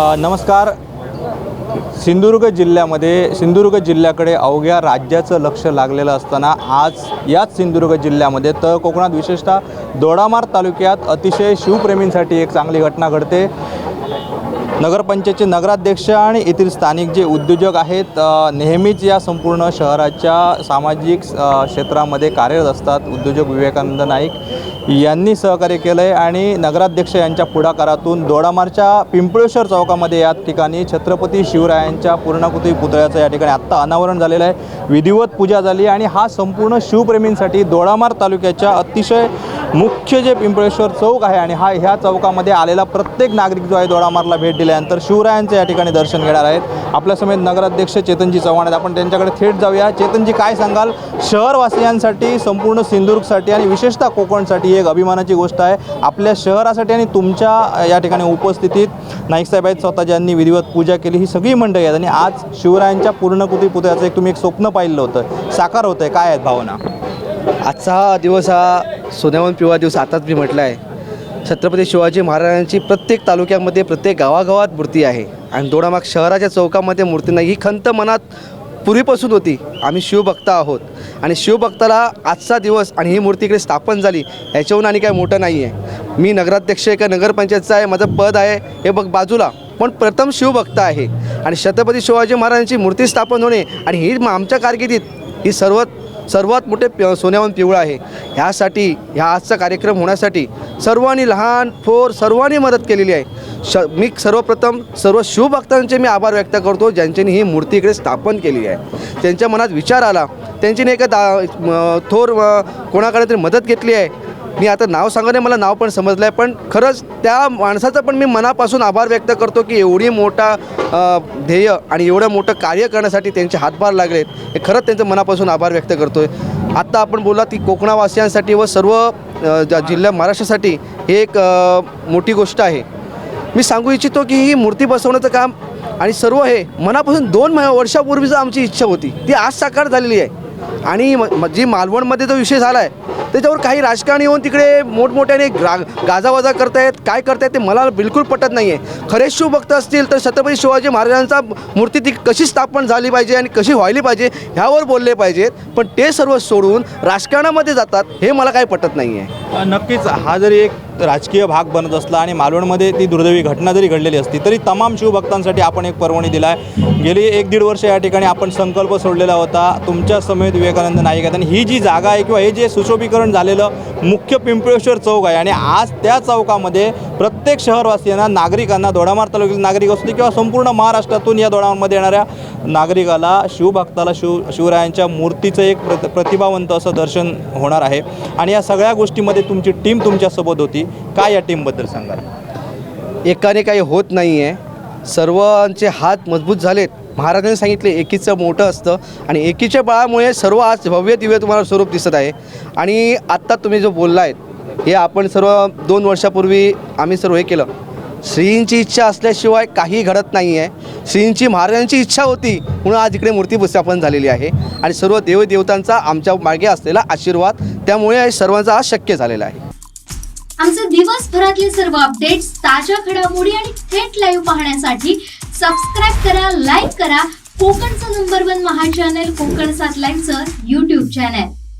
नमस्कार. सिंधुदुर्ग जिल्ह्यामध्ये सिंधुदुर्ग जिल्ह्याकडे अवघ्या राज्याचं लक्ष लागलेलं असताना आज याच सिंधुदुर्ग जिल्ह्यामध्ये तर कोकणात विशेषतः दोडामार तालुक्यात अतिशय शिवप्रेमींसाठी एक चांगली घटना घडते. नगरपंचायतचे नगराध्यक्ष आणि येथील स्थानिक जे उद्योजक आहेत नेहमीच या संपूर्ण शहराच्या सामाजिक क्षेत्रामध्ये कार्यरत असतात. उद्योजक विवेकानंद नाईक यांनी सहकार्य केलं आहे आणि नगराध्यक्ष यांच्या पुढाकारातून दोडामारच्या पिंपळेश्वर चौकामध्ये या ठिकाणी छत्रपती शिवरायांच्या पूर्णाकृती पुतळ्याचं या ठिकाणी आत्ता अनावरण झालेलं आहे. विधिवत पूजा झाली आणि हा संपूर्ण शिवप्रेमींसाठी दोडामार तालुक्याच्या अतिशय मुख्य जे पिंपळेश्वर चौक आहे आणि हा ह्या चौकामध्ये आलेला प्रत्येक नागरिक जो आहे दोडामारला भेट दिल्यानंतर शिवरायांचं या ठिकाणी दर्शन घेणार आहेत. आपल्यासमेत नगराध्यक्ष चेतनजी चव्हाण आहेत. आपण त्यांच्याकडे थेट जाऊया. चेतनजी काय सांगाल? शहरवासियांसाठी संपूर्ण सिंधुदुर्गसाठी आणि विशेषतः कोकणसाठी एक अभिमानाची गोष्ट आहे. आपल्या शहरासाठी आणि तुमच्या या ठिकाणी उपस्थितीत नाईक साहेब आहेत स्वतः ज्यांनी विधिवत पूजा केली. ही सगळी मंडळी आहेत आणि आज शिवरायांच्या पूर्णकृती पुतळ्याचं एक तुम्ही एक स्वप्न पाहिलं होतं. साकार होतं आहे काय आहेत भावना? आजचा हा दिवस हा सोन्यावन पिवळा दिवस आताच मी म्हटलं आहे छत्रपती शिवाजी महाराजांची प्रत्येक तालुक्यामध्ये प्रत्येक गावागावात मूर्ती आहे. आणि दोडामाग शहराच्या चौकामध्ये मूर्ती नाही ही खंत मनात पूर्वीपासून होती. आम्ही शिवभक्त आहोत. आणि शिवभक्ताला आजचा दिवस आणि ही मूर्ती इकडे स्थापन झाली याच्याहून आणि काय मोठं नाही आहे मी नगराध्यक्ष आहे का नगरपंचायतचा आहे माझं पद आहे हे बघ बाजूला. पण प्रथम शिवभक्त आहे. आणि छत्रपती शिवाजी महाराजांची मूर्ती स्थापन होणे आणि ही आमच्या कारकिर्दीत ही सर्वात सर्वात मोठे प सोन्यावन पिवळं आहे. ह्यासाठी ह्या आजचा कार्यक्रम होण्यासाठी सर्वांनी लहान थोर सर्वांनी मदत केलेली आहे. श मी सर्वप्रथम सर्व शिवभक्तांचे मी आभार व्यक्त करतो ज्यांच्यानी ही मूर्ती इकडे स्थापन केली आहे. त्यांच्या मनात विचार आला. त्यांच्याने एका दा थोर कोणाकडे तरी मदत घेतली आहे. मी आता नाव सांगणे मला नाव पण समजलं आहे पण खरंच त्या माणसाचा पण मी मनापासून आभार व्यक्त करतो की एवढी मोठा ध्येय आणि एवढं मोठं कार्य करण्यासाठी त्यांचे हातभार लागलेत हे खरंच त्यांचं मनापासून आभार व्यक्त करतो आहे आत्ता आपण बोला ती कोकणावासियांसाठी व सर्व जिल्ह्या ज्या जिल्हा महाराष्ट्रासाठी हे एक मोठी गोष्ट आहे. मी सांगू इच्छितो की ही मूर्ती बसवण्याचं काम आणि सर्व हे मनापासून दोन वर्षापूर्वीचं आमची इच्छा होती. ती आज साकार झालेली आहे. आणि म- जी मालवणमध्ये जो विषय झाला आहे त्याच्यावर काही राजकारणी येऊन तिकडे मोठमोठ्याने ग्रा गाजावाजा करतायत. काय करतायत ते मला बिलकुल पटत नाही आहे खरे शिवभक्त असतील तर छत्रपती शिवाजी महाराजांचा मूर्ती ती कशी स्थापन झाली पाहिजे आणि कशी व्हायली पाहिजे ह्यावर बोलले पाहिजेत. पण ते सर्व सोडून राजकारणामध्ये जातात हे मला काही पटत नाही आहे नक्कीच हा जरी एक राजकीय भाग बनत असला आणि मालवणमध्ये ती दुर्दैवी घटना जरी घडलेली असती तरी तमाम शिवभक्तांसाठी आपण एक पर्वणी दिला आहे गेली एक दीड वर्ष या ठिकाणी आपण संकल्प सोडलेला होता तुमच्या समेत विवेकानंद नाईक आहेत आणि ही जी जागा आहे किंवा हे जे सुशोभीकरण झालेलं मुख्य पिंपळेश्वर चौक आहे आणि आज त्या चौकामध्ये प्रत्येक शहरवासियांना नागरिकांना दोडामार तालुक्यातील नागरिक असतील किंवा संपूर्ण महाराष्ट्रातून या दोडामारमध्ये येणाऱ्या नागरिकाला शिवभक्ताला शिव शिवरायांच्या मूर्तीचं एक प्रत प्रतिभावंत असं दर्शन होणार आहे. आणि या सगळ्या गोष्टीमध्ये तुमची टीम तुमच्यासोबत होती. काय या टीमबद्दल सांगाल? एकाने काही होत नाही आहे सर्वांचे हात मजबूत झालेत. महाराजांनी सांगितले एकीचं मोठं असतं आणि एकीच्या बळामुळे सर्व आज भव्य दिव्य तुम्हाला स्वरूप दिसत आहे. आणि आत्ता तुम्ही जो बोलला आहेत हे आपण सर्व दोन वर्षापूर्वी आम्ही सर्व हे केलं. श्रींची इच्छा असल्याशिवाय काही घडत नाही आहे श्रींची महाराजांची इच्छा होती म्हणून आज इकडे मूर्ती स्थापन झालेली आहे. आणि सर्व देवदेवतांचा आमच्या मागे असलेला आशीर्वाद त्यामुळे सर्वांचा आज शक्य झालेला आहे. आमचे दिवसभरातले सर्व अपडेट्स ताज्या घडामोडी आणि थेट लाईव्ह पाहण्यासाठी सबस्क्राईब करा लाईक करा. कोकणचं number one Maha channel Kokan सात लाईव्हचं युट्यूब चॅनल